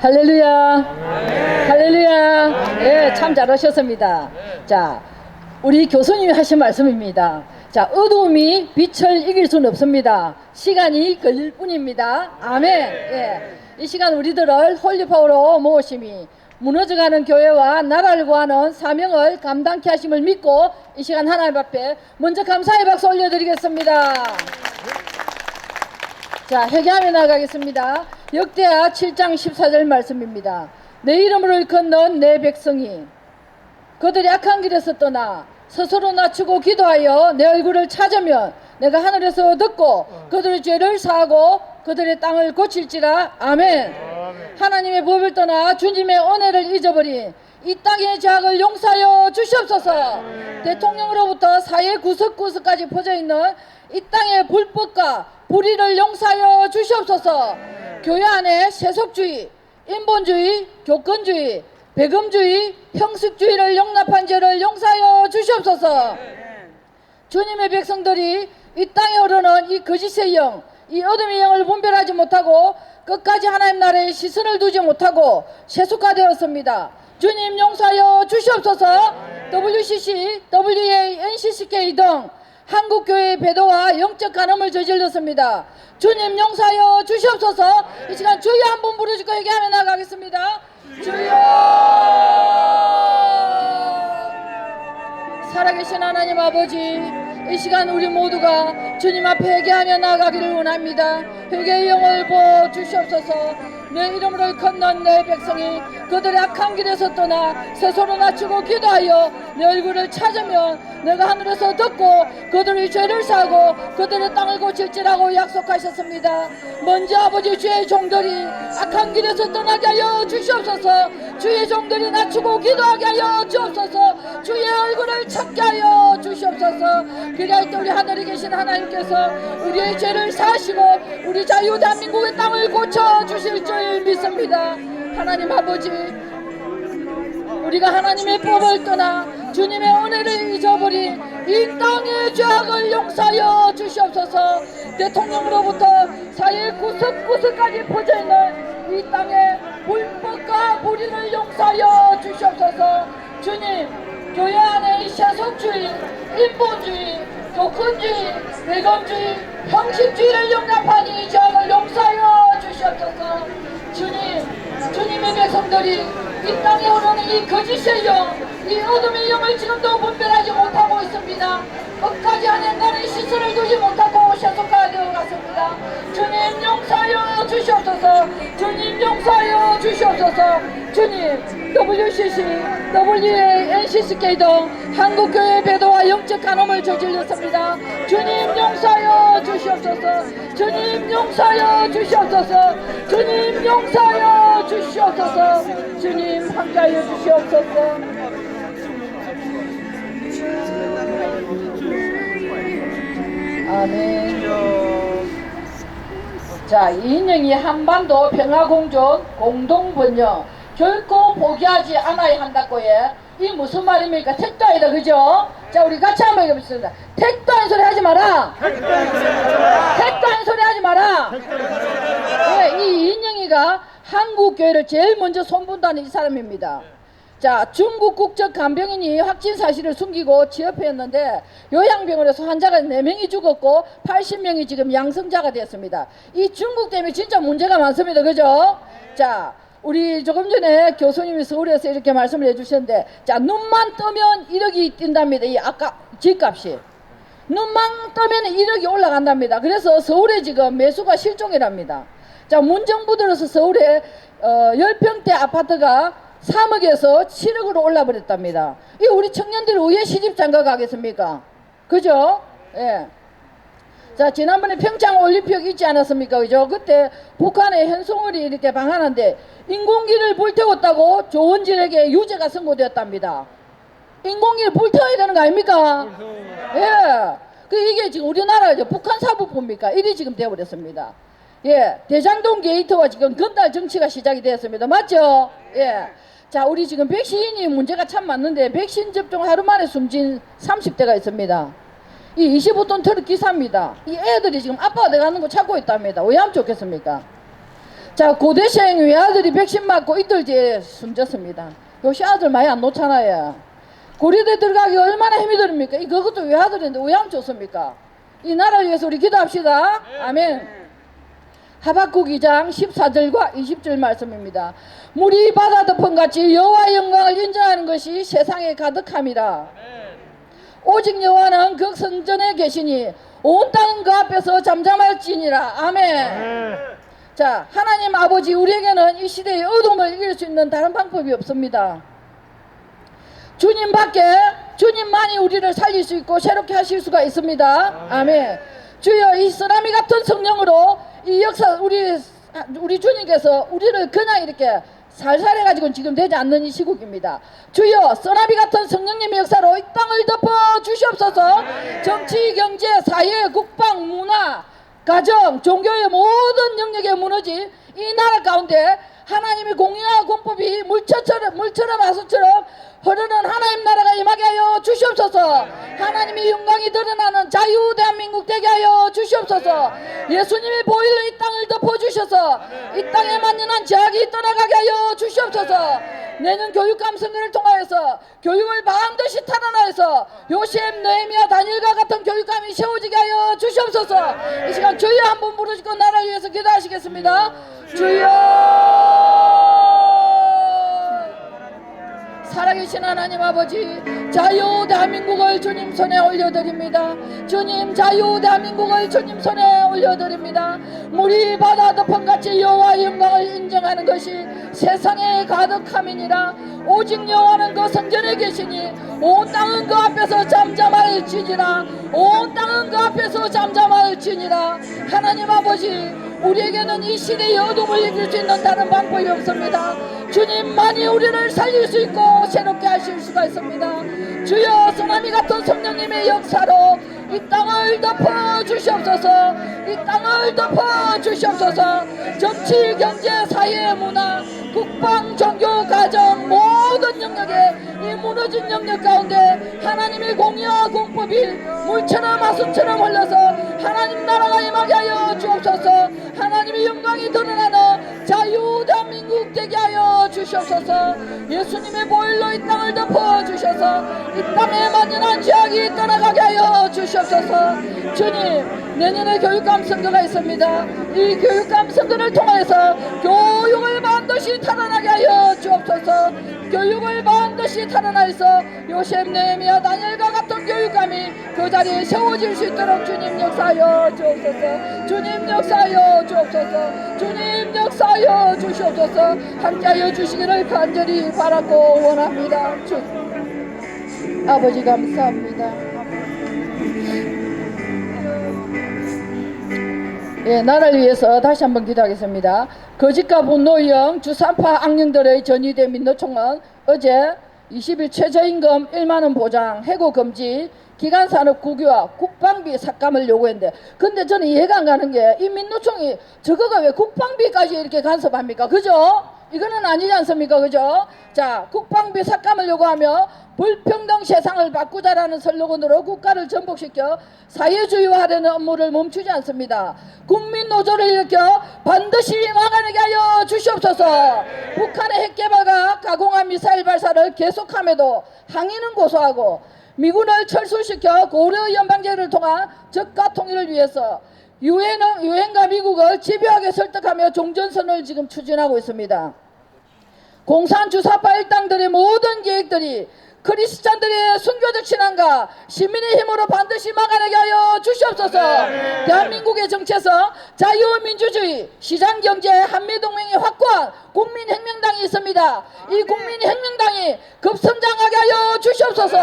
할렐루야. 할렐루야. 예, 참 잘하셨습니다. 자, 우리 교수님이 하신 말씀입니다. 자, 어두움이 빛을 이길 수는 없습니다. 시간이 걸릴 뿐입니다. 아멘. 예. 이 시간 우리들을 홀리파워로 모으심이 무너져가는 교회와 나라를 구하는 사명을 감당케 하심을 믿고 이 시간 하나님 앞에 먼저 감사의 박수 올려드리겠습니다. 자, 회개하며 나가겠습니다. 역대하 7장 14절 말씀입니다. 내 이름으로 일컫는 내 백성이 그들이 악한 길에서 떠나 스스로 낮추고 기도하여 내 얼굴을 찾으면 내가 하늘에서 듣고 그들의 죄를 사하고 그들의 땅을 고칠지라 아멘. 하나님의 법을 떠나 주님의 은혜를 잊어버린 이 땅의 죄악을 용서하여 주시옵소서. 대통령으로부터 사회 구석구석까지 퍼져 있는 이 땅의 불법과 불의를 용서하여 주시옵소서. 교회 안에 세속주의, 인본주의, 교권주의, 배금주의, 형식주의를 용납한 죄를 용서하여 주시옵소서. 주님의 백성들이 이 땅에 흐르는 이 거짓의 영, 이 어둠의 영을 분별하지 못하고 끝까지 하나님 나라에 시선을 두지 못하고 세속화되었습니다. 주님 용서하여 주시옵소서. WCC, WA, NCCK 등 한국교회의 배도와 영적 간음을 저질렀습니다. 주님 용서하여 주시옵소서. 이 시간 주여 한 번 부르시고 얘기하며 나가겠습니다. 주여. 살아계신 하나님 아버지 이 시간 우리 모두가 주님 앞에 회개하며 나가기를 원합니다 회개의 영을 부어 주시옵소서 내 이름으로 건넌 내 백성이 그들의 악한 길에서 떠나 스스로 낮추고 기도하여 내 얼굴을 찾으면 내가 하늘에서 듣고 그들의 죄를 사고 그들의 땅을 고칠지라고 약속하셨습니다. 먼저 아버지 주의 종들이 악한 길에서 떠나게 하여 주시옵소서. 주의 종들이 낮추고 기도하게 하여 주옵소서. 주의 얼굴을 찾게 하여 주시옵소서. 그리할 때 우리 하늘에 계신 하나님께서 우리의 죄를 사시고 우리 자유 대한민국의 땅을 고쳐 주실 줄 믿습니다. 하나님 아버지 우리가 하나님의 법을 떠나 주님의 은혜를 잊어버린 이 땅의 죄악을 용서하여 주시옵소서. 대통령으로부터 사회 구석구석까지 퍼져 있는 이 땅의 불법과 불의를 용서하여 주시옵소서. 주님 교회 안에 이 세속주의 인본주의 교권주의 외관주의 형식주의를 용납한 이 죄악을 용서하여 주시옵소서 주님 주님의 백성들이 이 땅에 오르는 이 거짓의 영, 이 어둠의 영을 지금도 분별하지 못하고 있습니다. 끝까지 하는 나는 시선을 두지 못하고 세속화 되어 갔습니다. 주님 용서하여 주시옵소서. 주님 용서하여 주시옵소서. 주님 WCC, WA, NCCK 등 한국교회 배도와 영적 간음을 저질렀습니다. 주님 용서하여 주시옵소서. 주님 용서하여 주시옵소서. 주님 용서하여 주시옵소서. 주님 함께하여 주시옵소서. 자, 이인영이 한반도 평화공존 공동번영 결코 포기하지 않아야 한다고 해. 이 무슨 말입니까? 택도 아니다, 그죠? 자, 우리 같이 한번 해보겠습니다. 택도 아닌 소리 하지 마라! 택도 아닌 소리 하지 마라! 네, 이 이인영이가 한국 교회를 제일 먼저 손본다는 이 사람입니다. 자, 중국 국적 간병인이 확진 사실을 숨기고 취업했는데 요양병원에서 환자가 4명이 죽었고 80명이 지금 양성자가 됐습니다. 이 중국 때문에 진짜 문제가 많습니다. 그죠? 자, 우리 조금 전에 교수님이 서울에서 이렇게 말씀을 해주셨는데 자, 눈만 뜨면 1억이 뛴답니다. 이 아까 집값이. 눈만 뜨면 1억이 올라간답니다. 그래서 서울에 지금 매수가 실종이랍니다. 자, 문정부 들어서 서울에 어, 10평대 아파트가 3억에서 7억으로 올라 버렸답니다. 이 우리 청년들이 왜 시집 장가 가겠습니까? 그죠? 예. 자, 지난번에 평창 올림픽 있지 않았습니까? 그죠? 그때 북한의 현송월이 이렇게 방한한데 인공기를 불태웠다고 조원진에게 유죄가 선고되었답니다. 인공기를 불태워야 되는 거 아닙니까? 예. 그 이게 지금 우리나라 이제 북한 사법부입니까? 이리 지금 되어버렸습니다. 예. 대장동 게이트와 지금 건달 정치가 시작이 되었습니다. 맞죠? 예. 자, 우리 지금 백신이 문제가 참 많는데 백신 접종 하루 만에 숨진 30대가 있습니다. 이 25톤 트럭 기사입니다. 이 애들이 지금 아빠가 돼가는 거 찾고 있답니다. 왜 하면 좋겠습니까? 자 고대생 외아들이 백신 맞고 이틀째 숨졌습니다. 요새 아들 많이 안 놓잖아요. 고려대 들어가기 얼마나 힘이 듭니까? 이 그것도 외아들인데 왜안 좋습니까? 이 나라를 위해서 우리 기도합시다. 아멘. 하박국 2장 14절과 20절 말씀입니다. 물이 바다 덮음같이 여호와 영광을 인정하는 것이 세상에 가득함이라. 오직 여호와는 그 성전에 계시니 온 땅은 그 앞에서 잠잠할지니라. 아멘. 자, 하나님 아버지 우리에게는 이 시대의 어둠을 이길 수 있는 다른 방법이 없습니다. 주님 밖에 주님만이 우리를 살릴 수 있고 새롭게 하실 수가 있습니다. 아멘. 주여 이 쓰나미 같은 성령으로 이 역사 우리 우리 주님께서 우리를 그냥 이렇게 살살해 가지고 지금 되지 않는 이 시국입니다. 주여 쓰나미 같은 성령님의 역사로 이 땅을 덮어 주시옵소서. 정치, 경제, 사회, 국방, 문화, 가정, 종교의 모든 영역에 무너진 이 나라 가운데 하나님의 공의와 공법이 물처럼 물처럼 하수처럼 흐르는 하나님 나라가 임하게 하여 주시옵소서. 하나님의 영광이 드러나는 자유 대한민국 되게 하여 주시옵소서. 예수님의 보일로 이 땅을 덮어 주셔서 이 땅에 만연한 제약이 떠나가게 하여 주시옵소서. 내년 교육감 선거를 통하여서 교육을 반드시 탈환하여서 요셉, 느헤미야, 다니엘과 같은 교육감이 세워지게 하여 주시옵소서. 이 시간 주여 한번 부르시고 나라를 위해서 기도하시겠습니다. 주여. 살아계신 하나님 아버지 자유 대한민국을 주님 손에 올려드립니다. 주님 자유 대한민국을 주님 손에 올려드립니다. 물이 바다 덮음같이 여호와 영광을 인정하는 것이 세상에 가득함이니라. 오직 여호와는 그 성전에 계시니 온 땅은 그 앞에서 잠잠할지니라. 온 땅은 그 앞에서 잠잠할지니라. 하나님 아버지 우리에게는 이 시대의 어둠을 이길 수 있는 다른 방법이 없습니다. 주님만이 우리를 살릴 수 있고 새롭게 하실 수가 있습니다. 주여 쓰나미 같은 성령님의 역사로 이 땅을 덮어 주시옵소서. 이 땅을 덮어 주시옵소서. 정치, 경제, 사회, 문화, 국방, 종교, 가정 모든 영역에 이 무너진 영역 가운데 하나님의 공의와 공법이 물처럼 하수처럼 흘러서 하나님 나라가 임하게 하여 주옵소서. 하나님의 영광이 드러나는 자유 대한민국 되게 하여 주시옵소서. 예수님의 보일로 이 땅을 덮어 주셔서 이 땅에 만연한 죄악이 떠나가게 하여 주시옵소서. 주님, 내년에 교육감 선거가 있습니다. 이 교육감 선거를 통해서 교육을 반드시 탈환하게 하여 주옵소서. 교육을 반드시 탈환하여서 요셉 네미야 다니엘과 같은 교육감이 그 자리에 세워질 수 있도록 주님 역사하여 주옵소서. 주님 역사하여 주옵소서. 주님 역사하여 주시옵소서. 함께하여 주시기를 간절히 바라고 원합니다. 주 아버지 감사합니다. 예, 나라를 위해서 다시 한번 기도하겠습니다. 거짓과 분노형 주산파 악령들의 전위대 민노총은 어제 20일 최저임금 1만원 보장, 해고 금지, 기간 산업 국유화, 국방비 삭감을 요구했는데 근데 저는 이해가 안 가는 게 이 민노총이 저거가 왜 국방비까지 이렇게 간섭합니까? 그죠? 이거는 아니지 않습니까? 그죠? 자, 국방비 삭감을 요구하며 불평등 세상을 바꾸자라는 슬로건으로 국가를 전복시켜 사회주의화하려는 업무를 멈추지 않습니다. 국민 노조를 일으켜 반드시 막아내게 하여 주시옵소서. 북한의 핵 개발과 가공한 미사일 발사를 계속함에도 항의는 고소하고 미군을 철수시켜 고려 연방제를 통한 적가 통일을 위해서 유엔은 유엔과 미국을 집요하게 설득하며 종전선을 지금 추진하고 있습니다. 공산 주사파 일당들의 모든 계획들이 크리스찬들의 순교적 신앙과 시민의 힘으로 반드시 막아내게 하여 주시옵소서. 대한민국의 정체성, 자유민주주의, 시장경제, 한미동맹의 확고한 국민혁명당이 있습니다. 이 국민혁명당이 급성장하게 하여 주시옵소서.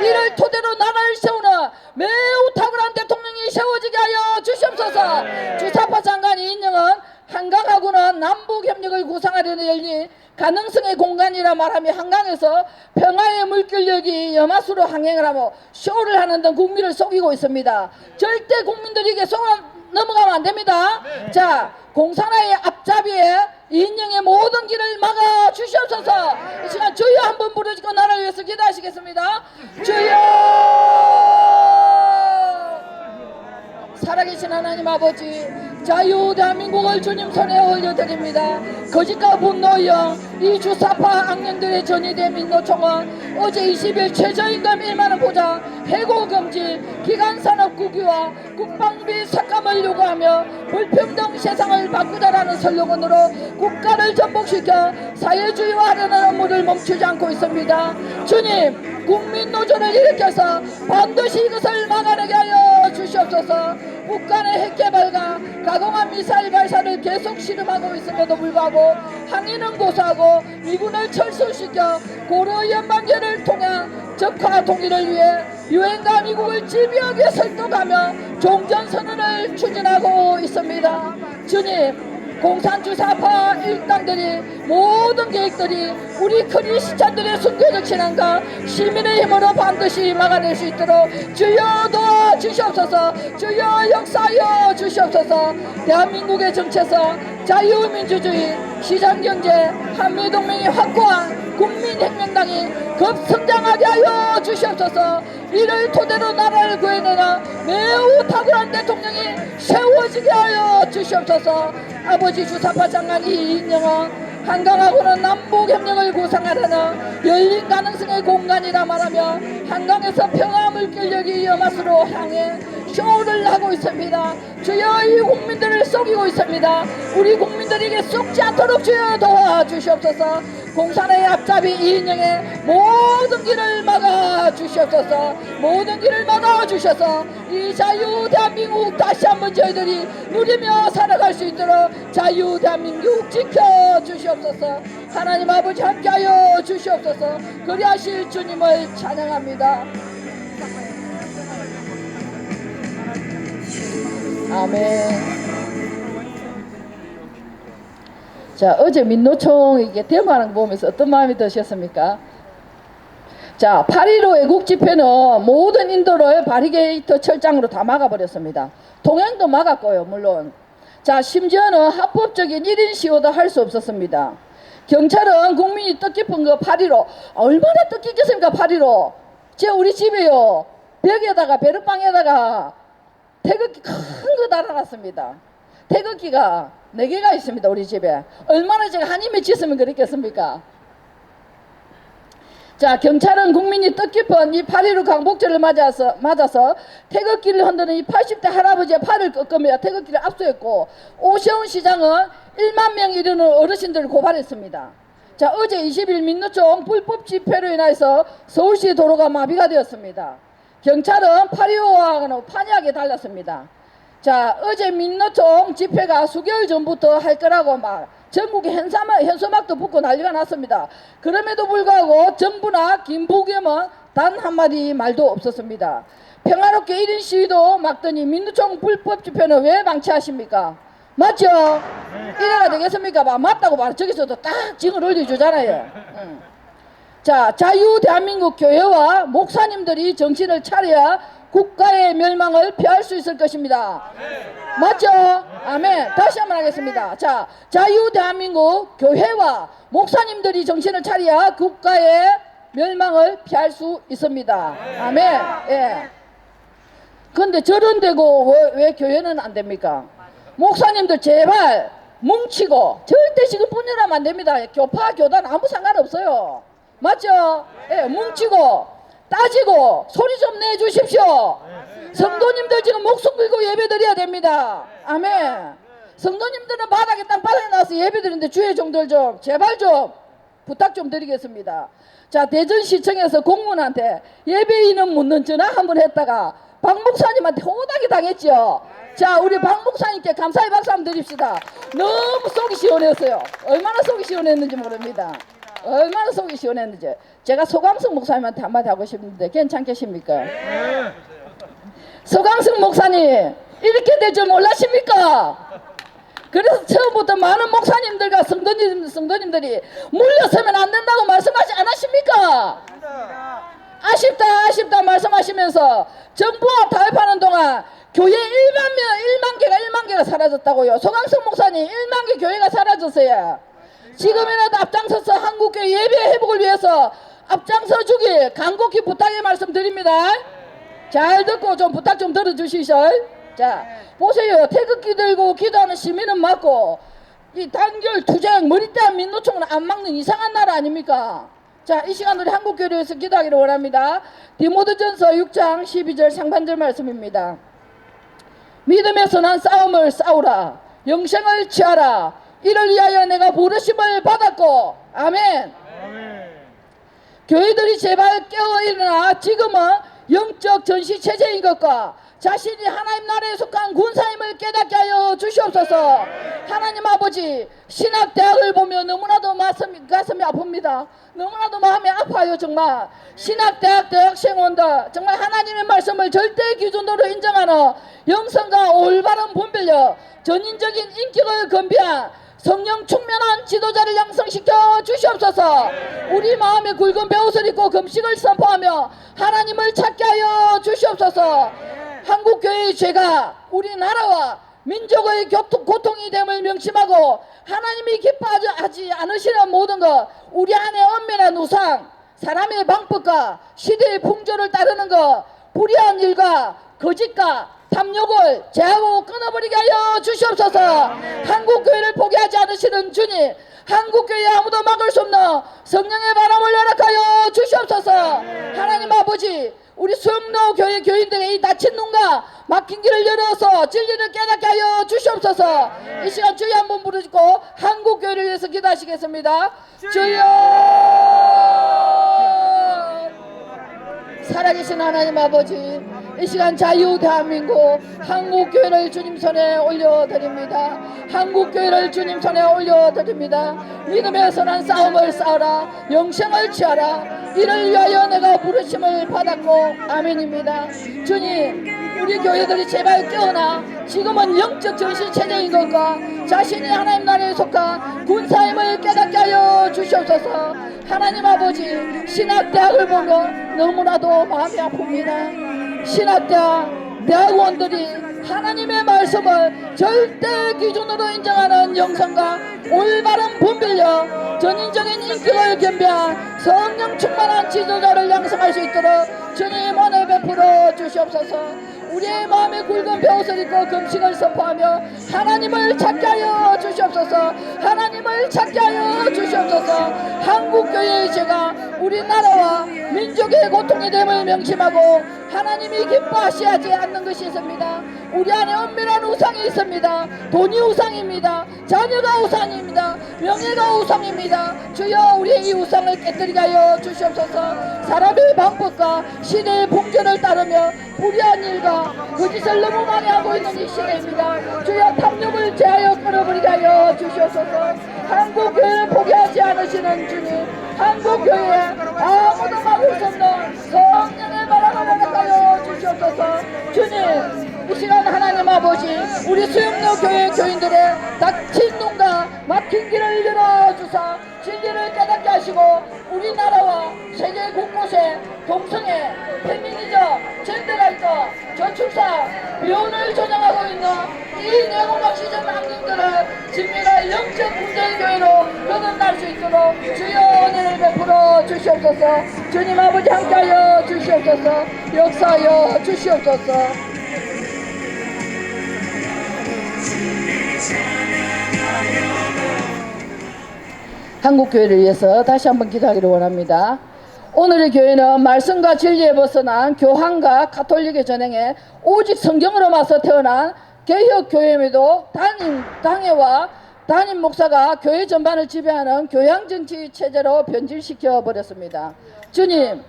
이를 토대로 나라를 세우는 매우 탁월한 대통령이 세워지게 하여 주시옵소서. 주사파 장관이 인정은 한강하고는 남북 협력을 구상하려는 열린 가능성의 공간이라 말하며 한강에서 평화의 물결력이 염화수로 항행을 하며 쇼를 하는 등 국민을 속이고 있습니다. 절대 국민들에게 속아 넘어가면 안 됩니다. 자, 공산화의 앞잡이에 인형의 모든 길을 막아 주시옵소서. 이 시간 주여 한번 부르시고 나라를 위해서 기도하시겠습니다. 주여! 살아계신 하나님 아버지 자유 대한민국을 주님 손에 올려드립니다. 거짓과 분노영 이 주사파 악령들의 전이된 민노총은 어제 20일 최저임금 1만원 보장, 해고금지, 기간산업 국유화, 국방비 삭감을 요구하며 불평등 세상을 바꾸자라는 슬로건으로 국가를 전복시켜 사회주의화하려는 업무를 멈추지 않고 있습니다. 주님, 국민노조를 일으켜서 반드시 이것을 막아내게 하여 주시옵소서. 북한 의 핵개발과 가공한 미사일 발사를 계속 실험하고 있음에도 불구하고 항의는 고수하고 미군을 철수시켜 고려 연방제를 통한 적화 통일을 위해 유엔과 미국을 집요하게 설득하며 종전선언을 추진하고 있습니다. 주님 공산주 사파 일당들이 모든 계획들이 우리 크리스찬들의 순교적 신앙과 시민의 힘으로 반드시 막아낼 수 있도록 주여 도와주시옵소서 주여 역사하여 주시옵소서. 대한민국의 정체성 자유민주주의 시장경제 한미동맹이 확고한 국민혁명당이 급성장하게 하여 주시옵소서. 이를 토대로 나라를 구해내는 매우 탁월한 대통령이 세워지게 하여 주시옵소서. 아버지 주사파 장관 이인영은 한강하고는 남북협력을 구상하려는 열린 가능성의 공간이라 말하며 한강에서 평화 물결력이 여맛으로 향해 쇼를 하고 있습니다. 주여 이 국민들을 속이고 있습니다. 우리 국민들에게 속지 않도록 주여 도와주시옵소서. 공산의 앞잡이 이인영의 모든 길을 막아 주시옵소서. 모든 길을 막아 주셔서 이 자유 대한민국 다시 한번 저희들이 누리며 살아갈 수 있도록 자유 대한민국 지켜 주시옵소서. 하나님 아버지 함께하여 주시옵소서. 그리하실 주님을 찬양합니다. 아멘. 자, 어제 민노총 이게 데모하는 거 보면서 어떤 마음이 드셨습니까? 자, 8.15 애국 집회는 모든 인도를 바리게이트 철장으로 다 막아버렸습니다. 동행도 막았고요, 물론. 자, 심지어는 합법적인 1인 시위도 할 수 없었습니다. 경찰은 국민이 뜻깊은 거 8.15 얼마나 뜻깊겠습니까, 8.15? 제 우리 집에요, 벽에다가, 베르방에다가 태극기 큰 거 달아놨습니다. 태극기가 네 개가 있습니다. 우리 집에 얼마나 제가 한 힘에 찢으면 그랬겠습니까? 자 경찰은 국민이 뜻깊은 이 8.15 강복절을 맞아서 맞아서 태극기를 흔드는 이 80대 할아버지의 팔을 꺾으며 태극기를 압수했고 오세훈 시장은 1만 명 이르는 어르신들을 고발했습니다. 자 어제 20일 민노총 불법 집회로 인해서 서울시 도로가 마비가 되었습니다. 경찰은 8.15와는 판이하게 달랐습니다. 자 어제 민노총 집회가 수개월 전부터 할 거라고 막 전국에 현사막, 현수막도 붙고 난리가 났습니다. 그럼에도 불구하고 정부나 김부겸은 단 한마디 말도 없었습니다. 평화롭게 1인 시위도 막더니 민노총 불법 집회는 왜 방치하십니까? 맞죠? 이래가 되겠습니까? 막 맞다고 말 저기서도 딱 징을 올려주잖아요. 응. 자, 자유 대한민국 교회와 목사님들이 정신을 차려야 국가의 멸망을 피할 수 있을 것입니다. 맞죠? 아멘. 다시 한번 하겠습니다. 자, 자유 대한민국 교회와 목사님들이 정신을 차려야 국가의 멸망을 피할 수 있습니다. 아멘. 예. 근데 저런 데고 왜, 왜 교회는 안 됩니까? 목사님들 제발 뭉치고 절대 지금 분열하면 안 됩니다. 교파 교단 아무 상관없어요. 맞죠? 예, 뭉치고 따지고 소리 좀 내주십시오. 성도님들 지금 목숨 걸고 예배 드려야 됩니다. 아멘. 성도님들은 바닥에 땅 바닥에 나와서 예배 드리는데 주의 종들 좀 제발 좀 부탁 좀 드리겠습니다. 자 대전시청에서 공무원한테 예배인은 묻는 전화 한 번 했다가 박 목사님한테 호나게 당했죠. 자 우리 박 목사님께 감사의 박수 한번 드립시다. 너무 속이 시원했어요. 얼마나 속이 시원했는지 모릅니다. 얼마나 속이 시원했는지 제가 소강승 목사님한테 한마디 하고 싶은데 괜찮겠습니까? 소강승 목사님 이렇게 될 줄 몰랐습니까? 그래서 처음부터 많은 목사님들과 성도님, 성도님들이 물러서면 안 된다고 말씀하지 않았습니까? 아쉽다 아쉽다 말씀하시면서 정부와 타협하는 동안 교회 1만 명 1만 개가 1만 개가 사라졌다고요 소강성 목사님 1만 개 교회가 사라졌어요 지금이라도 앞장서서 한국교회 예배 회복을 위해서 앞장서 주길 간곡히 부탁의 말씀 드립니다 잘 듣고 좀 부탁 좀 들어주시죠 자, 보세요. 태극기 들고 기도하는 시민은 맞고 이 단결 투쟁 머리띠 민노총은 안 막는 이상한 나라 아닙니까? 자, 이 시간 우리 한국교회에서 기도하기를 원합니다. 디모데전서 6장 12절 상반절 말씀입니다. 믿음에서 난 싸움을 싸우라. 영생을 취하라. 이를 위하여 내가 부르심을 받았고. 아멘. 교회들이 제발 깨어 일어나 지금은 영적 전시 체제인 것과 자신이 하나님 나라에 속한 군사임을 깨닫게 하여 주시옵소서. 하나님 아버지 신학 대학을 보면 너무나도 가슴이, 가슴이 아픕니다. 너무나도 마음이 아파요 정말. 신학 대학 대학생원들 정말 하나님의 말씀을 절대 기준으로 인정하는 영성과 올바른 분별력 전인적인 인격을 건비한 성령 충만한 지도자를 양성시켜 주시옵소서. 우리 마음에 굵은 배옷을 입고 금식을 선포하며 하나님을 찾게 하여 주시옵소서. 한국 교회의 죄가 우리나라와 민족의 교통, 고통이 됨을 명심하고 하나님이 기뻐하지 않으시는 모든 것 우리 안에 엄밀한 우상 사람의 방법과 시대의 풍조를 따르는 것 불의한 일과 거짓과 탐욕을 제하고 끊어버리게 하여 주시옵소서. 한국 교회를 포기하지 않으시는 주님 한국 교회 아무도 막을 수 없는 성령의 바람을 허락하여 주시옵소서. 하나님 아버지 우리 수영로 교회 교인들의 이 닫힌 눈과 막힌 길을 열어서 진리를 깨닫게 하여 주시옵소서. 이 시간 주여 한번 부르짖고 한국 교회를 위해서 기도하시겠습니다. 주여! 살아계신 하나님 아버지 이 시간 자유 대한민국 한국교회를 주님 손에 올려드립니다. 한국교회를 주님 손에 올려드립니다. 믿음의 선한 싸움을 싸우라 영생을 취하라 이를 위하여 내가 부르심을 받았고 아멘입니다. 주님 우리 교회들이 제발 깨어나 지금은 영적 전신 체제인 것과 자신이 하나님 나라에 속한 군사임을 깨닫게 하여 주시옵소서. 하나님 아버지 신학대학을 보면 너무나도 마음이 아픕니다 신학대학 대학원들이 하나님의 말씀을 절대 기준으로 인정하는 영성과 올바른 분별력 전인적인 인격을 겸비한 성령 충만한 지도자를 양성할 수 있도록 주님 은혜 베풀어 주시옵소서. 우리의 마음에 굵은 벼옷을 입고 금식을 선포하며 하나님을 찾게 하여 주시옵소서. 하나님을 찾게 하여 주시옵소서 한국교회의 죄가 우리나라와 민족의 고통이 됨을 명심하고 하나님이 기뻐하시지 않는 것이 있습니다 우리 안에 엄밀한 우상이 있습니다. 돈이 우상입니다. 자녀가 우상입니다. 명예가 우상입니다. 주여 우리의 이 우상을 깨뜨리게 하여 주시옵소서. 사람의 방법과 시대의 풍조를 따르며 불의한 일과 거짓을 너무 많이 하고 있는 이 시대입니다. 주여 탐욕을 제하여 끊어버리게 하여 주시옵소서. 한국 교회를 포기하지 않으시는 주님 한국 교회에 아무도 막을 수 없는 성령의 바람을 허락하여 주시옵소서. 주님 이 시간 하나님 아버지 우리 수영로 교회 교인들의 닥친 눈과 막힌 길을 열어 주사 진리를 깨닫게 하시고 우리나라와 세계 곳곳에 동성애, 페미니즘, 젠더라이트, 저출산, 비혼을 조장하고 있는 이 내고막시전 악령들을 진미가 영적 군대의 교회로 거듭날 수 있도록 주여 은혜를 베풀어 주시옵소서. 주님 아버지 함께하여 주시옵소서. 역사하여 주시옵소서 한국 교회를 위해서 다시 한번 기도하기를 원합니다. 오늘의 교회는 말씀과 진리에 벗어난 교황과 가톨릭의 전행에 오직 성경으로 맞서 태어난 개혁 교회임에도 단임 당회와 담임 목사가 교회 전반을 지배하는 교양 정치 체제로 변질시켜 버렸습니다. 주님,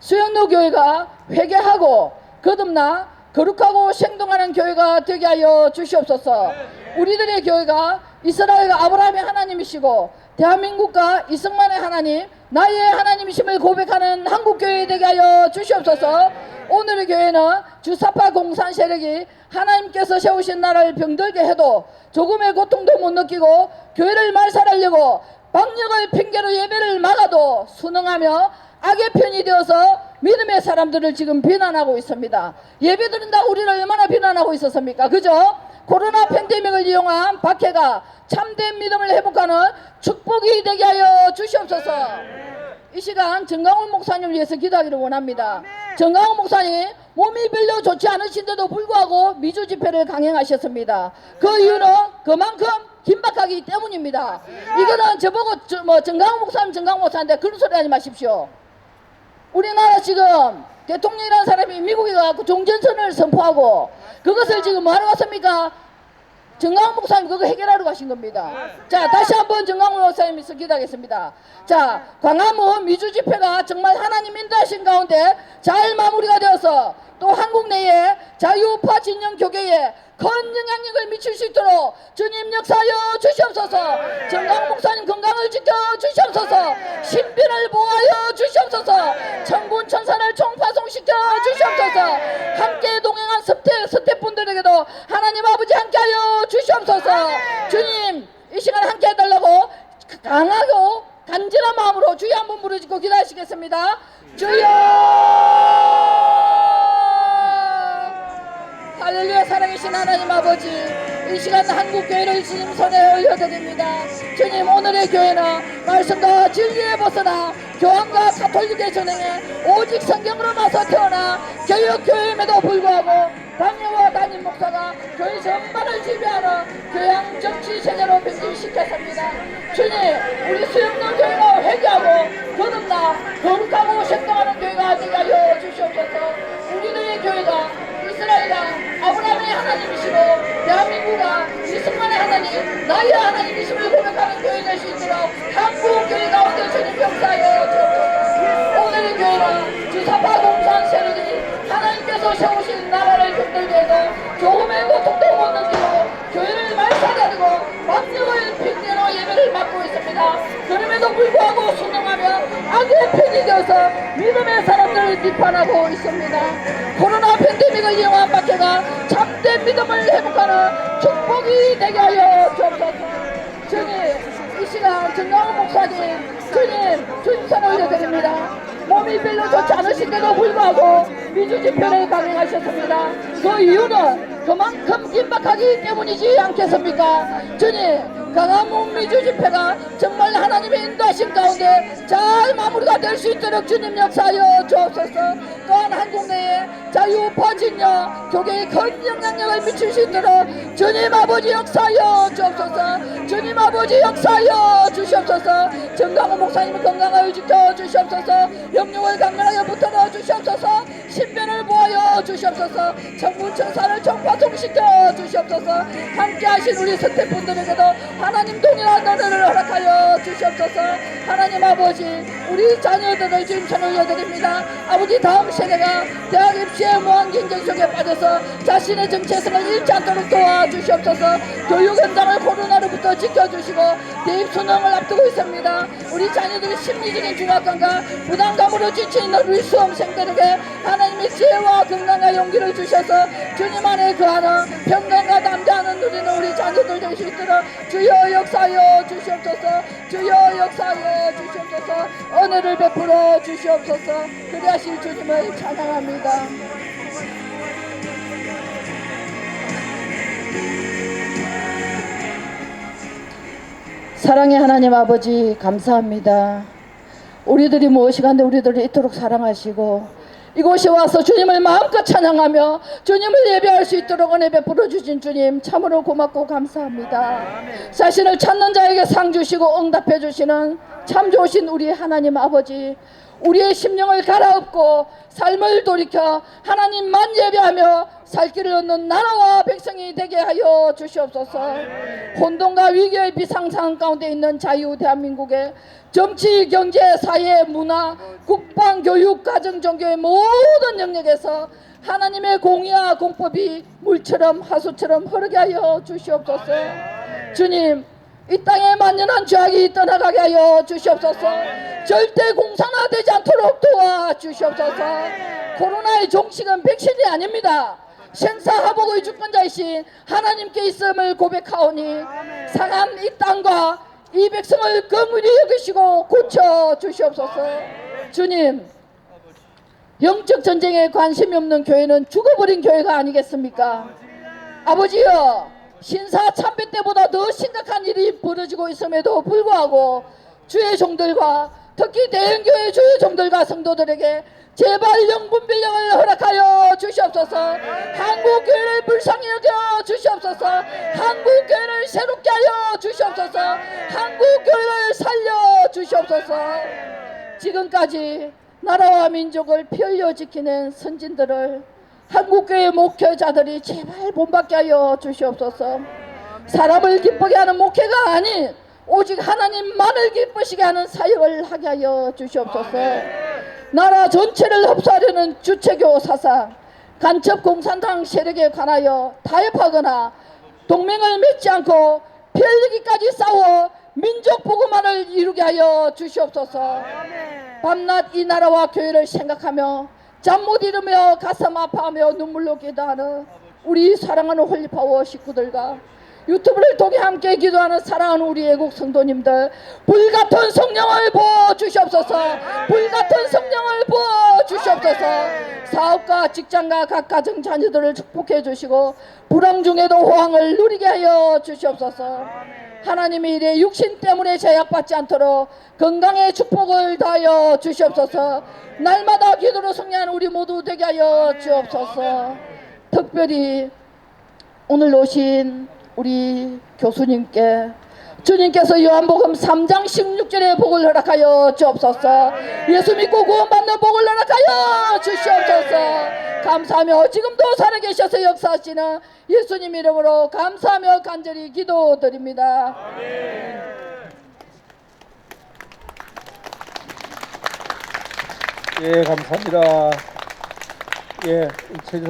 수영로 교회가 회개하고 거듭나 거룩하고 생동하는 교회가 되게 하여 주시옵소서. 우리들의 교회가 이스라엘과 아브라함의 하나님이시고 대한민국과 이승만의 하나님, 나의 하나님이심을 고백하는 한국교회 되게 하여 주시옵소서. 오늘의 교회는 주사파 공산 세력이 하나님께서 세우신 나라를 병들게 해도 조금의 고통도 못 느끼고 교회를 말살하려고 방역을 핑계로 예배를 막아도 순응하며 악의 편이 되어서 믿음의 사람들을 지금 비난하고 있습니다. 예배 드린다 우리를 얼마나 비난하고 있었습니까? 그죠? 코로나 팬데믹을 이용한 박해가 참된 믿음을 회복하는 축복이 되게 하여 주시옵소서. 이 시간 정강훈 목사님을 위해서 기도하기를 원합니다. 정강훈 목사님 몸이 별로 좋지 않으신데도 불구하고 미주 집회를 강행하셨습니다. 그 이유는 그만큼 긴박하기 때문입니다. 이거는 저보고 저, 뭐 정강 목사님 정강 목사인데 그런 소리 하지 마십시오. 우리나라 지금 대통령이라는 사람이 미국에 가고 종전선언을 선포하고 그것을 지금 뭐하러 갔습니까? 정강 목사님 그거 해결하러 가신 겁니다. 자 다시 한번 정강 목사님 있어 기도하겠습니다. 자 광화문 미주 집회가 정말 하나님 인도하신 가운데 잘 마무리가 되어서 또 한국 내에 자유파 진영 교계에 큰 영향력을 미칠 수 있도록 주님 역사하여 주시옵소서. 정강 목사님 건강을 지켜 주시옵소서. 신비를 보호하여 주시옵소서. 천군 천사를 총파송시켜 주시옵소서. 함께 동행한 스태, 스태프분들에게도 하나님 아버지 함께하여 주시옵소서. 주님 이 시간 함께 해달라고 강하고 간절한 마음으로 주여 한번 부르짖고 기도하시겠습니다. 주여 할렐루야 살아계신 하나님 아버지 이 시간 한국교회를 주님 손에 올려드립니다. 주님 오늘의 교회는 말씀과 진리에 벗어나 교황과 가톨릭의 전행에 오직 성경으로 나서 태어나 교육교회임에도 불구하고 당회와 담임 목사가 교회 전반을 지배하는 교양 정치 세대로 변질시켰습니다. 주님 우리 수영동 교회가 회개하고 거듭나 거룩하고 생동하는 교회가 되게 하여 주시옵소서. 우리들의 교회가 이스라엘이랑 아브라함의 하나님이시고 대한민국과 이승만의 하나님 나의 하나님이심을 고백하는 교회 될 수 있도록 한국 교회 가운데 주님 주옵소서 오늘의 교회는 주사파 공산 세력이 하나님께서 세우신 나라를 흔들게도 조금의 고통도 못 느끼고 교회를 말살하고 망령을 핑계로 예배를 받고 있습니다. 그럼에도 불구하고 순응하며 악의 편이 되어서 믿음의 사람 들을 비판하고 있습니다. 코로나 팬데믹을 이용한 박해가 참된 믿음을 회복하는 축복이 되게 하여 주옵소서. 주님 이 시간 정강훈 목사님 주님 주님선 올려드립니다. 몸이 별로 좋지 않으신데도 불구하고 미주 집회를 강행하셨습니다. 그 이유는 그만큼 긴박하기 때문이지 않겠습니까? 주님 몸 미주 집회가 정말 하나님의 인도하심 가운데 잘 마무리가 될 수 있도록 주님 역사하여 주옵소서. 또한 한국 내에 자유파 진영 교계에 큰 영향력을 미칠 수 있도록 주님 아버지 역사하여 주옵소서. 주님 아버지 역사하여 주시옵소서. 정강호 목사님을 건강하여 지켜 주시옵소서. 영육을 강건하게 붙들어 주시옵소서. 신변을 보하여 주시옵소서. 정문 천사를 정파통시켜 주시옵소서. 함께 하신 우리 스태프분들에게도 하나님 동일한 은혜를 허락하여 주시옵소서. 하나님 아버지 우리 자녀들을 지금 천 올려드립니다. 아버지 다음 세대가 대학 입시의 무한 경쟁 속에 빠져서 자신의 정체성을 잃지 않도록 도와주시옵소서. 교육 현장을 코로나로부터 지켜주시고 대입 수능을 앞두고 있습니다. 우리 자녀들의 심리적인 중압감과 부담감으로 지친 우리 수험생들에게 하나님의 지혜와 건강과 용기를 주셔서 주님 안에 거하는 평강과 담대하는 누리는 우리 자녀들 될 수 있도록 주여 역사하여 주시옵소서. 주여 역사하여 주시옵소서 은혜를 베풀어 주시옵소서 그리하실 주님을 찬양합니다 사랑의 하나님 아버지 감사합니다. 우리들이 무엇이 간데 우리들을 이토록 사랑하시고 이곳에 와서 주님을 마음껏 찬양하며 주님을 예배할 수 있도록 은혜 베풀어 주신 주님 참으로 고맙고 감사합니다. 자신을 찾는 자에게 상 주시고 응답해 주시는 참 좋으신 우리 하나님 아버지 우리의 심령을 갈아엎고 삶을 돌이켜 하나님만 예배하며 살 길을 얻는 나라와 백성이 되게 하여 주시옵소서. 혼돈과 위기의 비상상 가운데 있는 자유 대한민국에 정치, 경제, 사회, 문화, 국방, 교육, 가정, 종교의 모든 영역에서 하나님의 공의와 공법이 물처럼 하수처럼 흐르게 하여 주시옵소서. 주님 이 땅에 만연한 죄악이 떠나가게 하여 주시옵소서 절대 공산화되지 않도록 도와주시옵소서. 코로나의 종식은 백신이 아닙니다. 생사하복의 주권자이신 하나님께 있음을 고백하오니 상한 이 땅과 이 백성을 긍휼히 여기시고 고쳐 주시옵소서. 주님 영적 전쟁에 관심이 없는 교회는 죽어버린 교회가 아니겠습니까? 아버지여 신사 참배 때보다 더 심각한 일이 벌어지고 있음에도 불구하고 주의 종들과 특히 대형교회 주의 종들과 성도들에게 제발 영분별령을 허락하여 주시옵소서. 한국교회를 불쌍히 여겨 주시옵소서. 한국교회를 새롭게 하여 주시옵소서. 한국교회를 살려 주시옵소서. 지금까지 나라와 민족을 피 흘려 지키는 선진들을 한국교회 목회자들이 제발 본받게 하여 주시옵소서. 사람을 기쁘게 하는 목회가 아닌 오직 하나님만을 기쁘시게 하는 사역을 하게 하여 주시옵소서. 나라 전체를 흡수하려는 주체교 사상 간첩 공산당 세력에 관하여 타협하거나 동맹을 맺지 않고 피 흘리기까지 싸워 민족 보고만을 이루게 하여 주시옵소서. 밤낮 이 나라와 교회를 생각하며 잠 못 이루며 가슴 아파하며 눈물로 기도하는 우리 사랑하는 홀리파워 식구들과 유튜브를 통해 함께 기도하는 사랑하는 우리 애국 성도님들 불같은 성령을 부어 주시옵소서. 불같은 성령을 부어 주시옵소서. 사업과 직장과 각 가정 자녀들을 축복해 주시고 불황 중에도 호황을 누리게 하여 주시옵소서. 하나님의 일에 육신 때문에 제약받지 않도록 건강의 축복을 다하여 주시옵소서. 날마다 기도로 승리하는 우리 모두 되게 하여 주옵소서. 특별히 오늘 오신 우리 교수님께 주님께서 요한복음 3장 16절의 복을 허락하여 주옵소서. 예수 믿고 구원받는 복을 허락하여 주시옵소서. 감사하며 지금도 살아계셔서 역사하시는 예수님 이름으로 감사하며 간절히 기도드립니다. 예, 감사합니다. 예, 최